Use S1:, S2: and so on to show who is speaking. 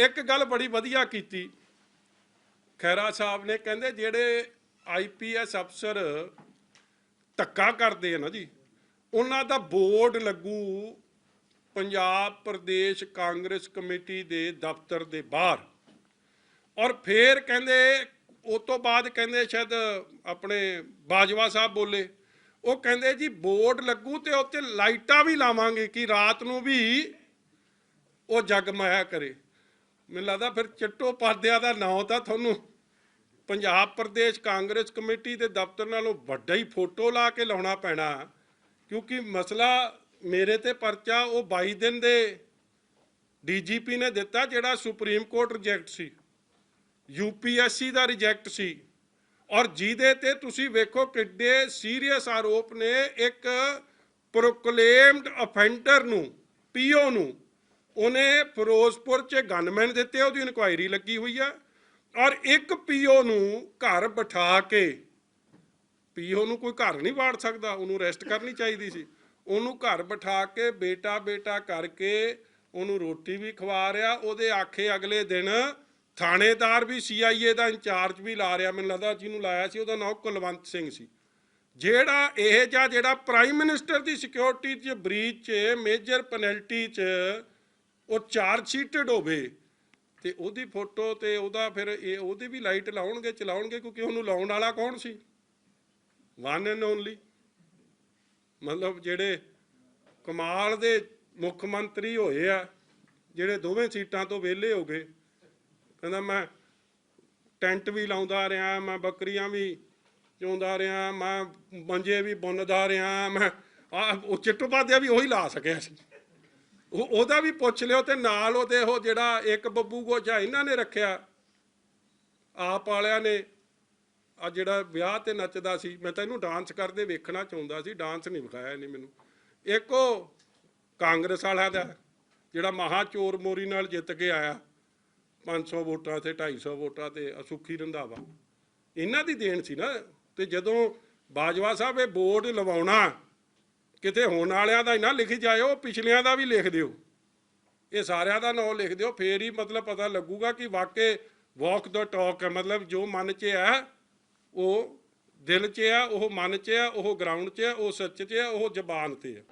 S1: ਇੱਕ ਗੱਲ ਬੜੀ ਵਧੀਆ ਕੀਤੀ। ਖੈਰਾ ਸਾਹਿਬ ਨੇ ਕਹਿੰਦੇ ਜਿਹੜੇ ਆਈਪੀਐਸ ਅਫਸਰ ਧੱਕਾ ਕਰਦੇ ਆ ਨਾ ਜੀ, ਉਹਨਾਂ ਦਾ ਬੋਰਡ ਲੱਗੂ ਪੰਜਾਬ ਪ੍ਰਦੇਸ਼ ਕਾਂਗਰਸ ਕਮੇਟੀ ਦੇ ਦਫ਼ਤਰ ਦੇ ਬਾਹਰ। ਔਰ ਫੇਰ ਕਹਿੰਦੇ ਉਸ ਤੋਂ ਬਾਅਦ ਕਹਿੰਦੇ ਸ਼ਾਇਦ ਆਪਣੇ ਬਾਜਵਾ ਸਾਹਿਬ ਬੋਲੇ, ਉਹ ਕਹਿੰਦੇ ਜੀ ਬੋਰਡ ਲੱਗੂ ਤੇ ਉੱਤੇ ਲਾਈਟਾਂ ਵੀ ਲਾਵਾਂਗੇ ਕਿ ਰਾਤ ਨੂੰ ਵੀ ਉਹ ਜਗਮਇਆ ਕਰੇ। ਮੈਨੂੰ ਲੱਗਦਾ ਫਿਰ ਚਿੱਟੋ ਪਾਦਿਆਂ ਦਾ ਨਾਂ ਤਾਂ ਤੁਹਾਨੂੰ ਪੰਜਾਬ ਪ੍ਰਦੇਸ਼ ਕਾਂਗਰਸ ਕਮੇਟੀ ਦੇ ਦਫ਼ਤਰ ਨਾਲੋਂ ਵੱਡਾ ਹੀ ਫੋਟੋ ਲਾ ਕੇ ਲਾਉਣਾ ਪੈਣਾ। ਕਿਉਂਕਿ ਮਸਲਾ ਮੇਰੇ ਤੇ ਪਰਚਾ, ਉਹ 22 ਦਿਨ ਦੇ ਡੀਜੀਪੀ ਨੇ ਦਿੱਤਾ, ਜਿਹੜਾ ਸੁਪਰੀਮ ਕੋਰਟ ਰਿਜੈਕਟ ਸੀ। ਯੂਪੀਐਸਸੀ ਦਾ ਰਿਜੈਕਟ ਸੀ। ਔਰ ਜਿਹਦੇ ਤੇ ਤੁਸੀਂ ਵੇਖੋ ਕਿੱਡੇ ਸੀਰੀਅਸ ਆਰੋਪ ਨੇ ਇੱਕ ਪ੍ਰੋਕਲੇਮਡ ਅਫੈਂਡਰ ਨੂੰ ਪੀਓ ਨੂੰ। ਉਹਨੇ ਫਿਰੋਜ਼ਪੁਰ 'ਚ ਗਨਮੈਨ ਦਿੱਤੇ, ਉਹਦੀ ਇਨਕੁਆਇਰੀ ਲੱਗੀ ਹੋਈ ਆ, ਔਰ ਇੱਕ ਪੀਓ ਨੂੰ ਘਰ ਬਿਠਾ ਕੇ, ਪੀਓ ਨੂੰ ਕੋਈ ਘਰ ਨਹੀਂ ਵਾੜ ਸਕਦਾ, ਉਹਨੂੰ ਅਰੈਸਟ ਕਰਨੀ ਚਾਹੀਦੀ ਸੀ। ਉਹਨੂੰ ਘਰ ਬਿਠਾ ਕੇ ਬੇਟਾ ਬੇਟਾ ਕਰਕੇ ਉਹਨੂੰ ਰੋਟੀ ਵੀ ਖਵਾ ਰਿਹਾ, ਉਹਦੇ ਆਖੇ ਅਗਲੇ ਦਿਨ ਥਾਣੇਦਾਰ ਵੀ ਸੀਆਈਏ ਦਾ ਇੰਚਾਰਜ ਵੀ ਲਾ ਰਿਹਾ, ਮੈਨੂੰ ਲੱਗਦਾ ਜਿਹਨੂੰ ਲਾਇਆ ਸੀ, ਉਹਦਾ ਨਾਮ ਕੁਲਵੰਤ ਸਿੰਘ ਸੀ। ਜਿਹੜਾ ਇਹ ਜਾਂ ਜਿਹੜਾ ਪ੍ਰਾਈਮ ਮਿਨਿਸਟਰ ਦੀ ਸਿਕਿਉਰਿਟੀ 'ਚ ਬ੍ਰੀਚ 'ਚ ਮੇਜਰ ਪੈਨਲਟੀ 'ਚ ਉਹ ਚਾਰਜ ਸ਼ੀਟਡ ਹੋਵੇ ਤੇ ਉਹਦੀ ਫੋਟੋ ਤੇ ਉਹਦਾ ਫਿਰ ਇਹ ਉਹਦੀ ਵੀ ਲਾਈਟ ਲਾਉਣਗੇ, ਚਲਾਉਣਗੇ, ਕਿਉਂਕਿ ਉਹਨੂੰ ਲਾਉਣ ਵਾਲਾ ਕੌਣ ਸੀ? ਵਨ ਐਂਡ ਓਨਲੀ ਮਤਲਬ ਜਿਹੜੇ ਕਮਾਲ ਦੇ ਮੁੱਖ ਮੰਤਰੀ ਹੋਏ ਆ, ਜਿਹੜੇ ਦੋਵੇਂ ਸੀਟਾਂ ਤੋਂ ਵਿਹਲੇ ਹੋ ਗਏ। ਕਹਿੰਦਾ ਮੈਂ ਟੈਂਟ ਵੀ ਲਾਉਂਦਾ ਰਿਹਾ, ਮੈਂ ਬੱਕਰੀਆਂ ਵੀ ਚੋਂਦਾ ਰਿਹਾ, ਮੈਂ ਮੰਜੇ ਵੀ ਬੁੰਨਦਾ ਰਿਹਾ, ਮੈਂ ਆ ਉਹ ਚਿੱਟੋਪਾਧਿਆ ਵੀ ਉਹੀ ਲਾ ਸਕਿਆ ਸੀ। ਉਹਦਾ ਵੀ ਪੁੱਛ ਲਿਓ ਤੇ ਨਾਲ ਉਹਦੇ ਉਹ ਜਿਹੜਾ ਇੱਕ ਬੱਬੂ ਗੋਜਾ ਇਹਨਾਂ ਨੇ ਰੱਖਿਆ। ਆਪ ਵਾਲਿਆਂ ਨੇ ਆ ਜਿਹੜਾ ਵਿਆਹ ਤੇ ਨੱਚਦਾ ਸੀ, ਮੈਂ ਤਾਂ ਇਹਨੂੰ ਡਾਂਸ ਕਰਦੇ ਵੇਖਣਾ ਚਾਹੁੰਦਾ ਸੀ ਡਾਂਸ ਨਹੀਂ ਵਿਖਾਇਆ ਇਹਨੇ ਮੈਨੂੰ। ਇੱਕ ਉਹ ਕਾਂਗਰਸ ਵਾਲਿਆਂ ਦਾ, ਜਿਹੜਾ ਮਹਾ ਚੋਰ ਮੋਰੀ ਨਾਲ ਜਿੱਤ ਕੇ ਆਇਆ। 500 ਵੋਟਾਂ ਤੇ 250 ਵੋਟਾਂ ਤੇ ਅਸੁਖੀ ਰੰਧਾਵਾ। ਇਹਨਾਂ ਦੀ ਦੇਣ ਸੀ ਨਾ, ਤੇ ਜਦੋਂ ਬਾਜਵਾ ਸਾਹਿਬ ਇਹ ਵੋਟ ਲਵਾਉਣਾ ਕਿਤੇ ਹੋਣ ਵਾਲਿਆਂ ਦਾ ਹੀ ਨਾ ਲਿਖੀ ਜਾਇਓ, ਪਿਛਲਿਆਂ ਦਾ ਵੀ ਲਿਖ ਦਿਓ। ਇਹ ਸਾਰਿਆਂ ਦਾ ਨਾਮ ਲਿਖ ਦਿਓ, ਫੇਰ ਹੀ ਮਤਲਬ ਪਤਾ ਲੱਗੂਗਾ ਕਿ ਵਾਕੇ ਵਾਕ ਦਾ ਟਾਕ ਹੈ। ਮਤਲਬ ਜੋ ਮਨ 'ਚ ਹੈ, ਉਹ ਦਿਲ 'ਚ ਹੈ, ਉਹ ਮਨ 'ਚ ਹੈ, ਉਹ ਗਰਾਊਂਡ 'ਚ ਹੈ, ਉਹ ਸੱਚ 'ਚ ਹੈ, ਉਹ ਜ਼ਬਾਨ ਤੇ ਹੈ।